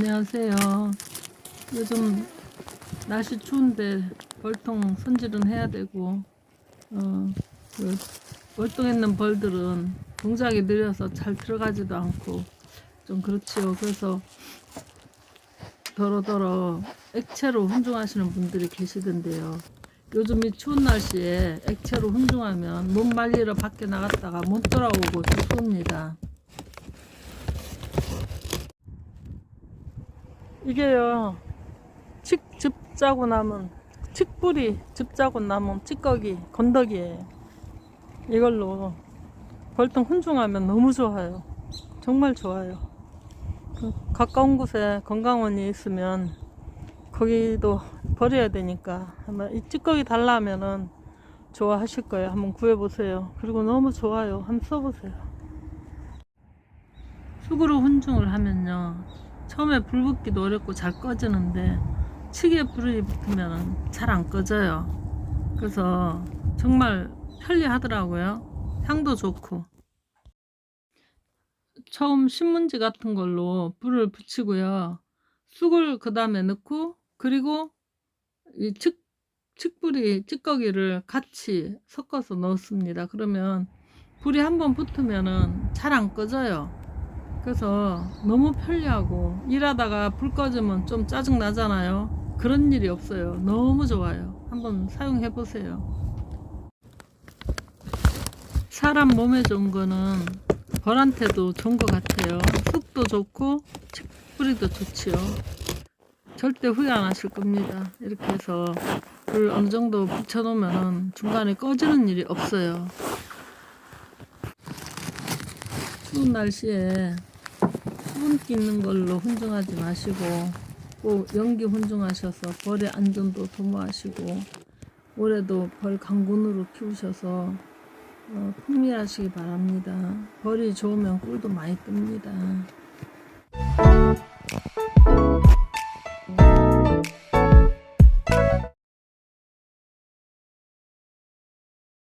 안녕하세요. 요즘 날씨 추운데 벌통 손질은 해야 되고, 어, 그 월동했는 벌들은 동작이 느려서 잘 들어가지도 않고 좀 그렇지요. 그래서 더러더러 액체로 훈중하시는 분들이 계시던데요. 요즘 이 추운 날씨에 액체로 훈중하면 몸 말리러 밖에 나갔다가 못 돌아오고 죽습니다. 이게요, 칡, 즙 짜고 남은, 칡뿌리, 즙 짜고 남은 찌꺼기, 건더기예요. 이걸로 벌통 훈중하면 너무 좋아요. 정말 좋아요. 그 가까운 곳에 건강원이 있으면 거기도 버려야 되니까 아마 이 찌꺼기 달라면은 좋아하실 거예요. 한번 구해보세요. 그리고 너무 좋아요. 한번 써보세요. 수그로 훈중을 하면요. 처음에 불 붙기도 어렵고 잘 꺼지는데 치기에 불이 붙으면 잘 안 꺼져요. 그래서 정말 편리하더라고요. 향도 좋고. 처음 신문지 같은 걸로 불을 붙이고요. 쑥을 그 다음에 넣고 그리고 이 칡, 칡뿌리 찌꺼기를 같이 섞어서 넣습니다. 그러면 불이 한번 붙으면은 잘 안 꺼져요. 그래서 너무 편리하고 일하다가 불 꺼지면 좀 짜증 나잖아요. 그런 일이 없어요. 너무 좋아요. 한번 사용해 보세요. 사람 몸에 좋은 거는 벌한테도 좋은 것 같아요. 쑥도 좋고 뿌리도 좋지요. 절대 후회 안 하실 겁니다. 이렇게 해서 불 어느 정도 붙여 놓으면 중간에 꺼지는 일이 없어요. 추운 날씨에 수분기 있는 걸로 훈증하지 마시고 꼭 연기 훈증하셔서 벌의 안전도 도모하시고 올해도 벌 강군으로 키우셔서 어, 풍미하시기 바랍니다. 벌이 좋으면 꿀도 많이 뜹니다.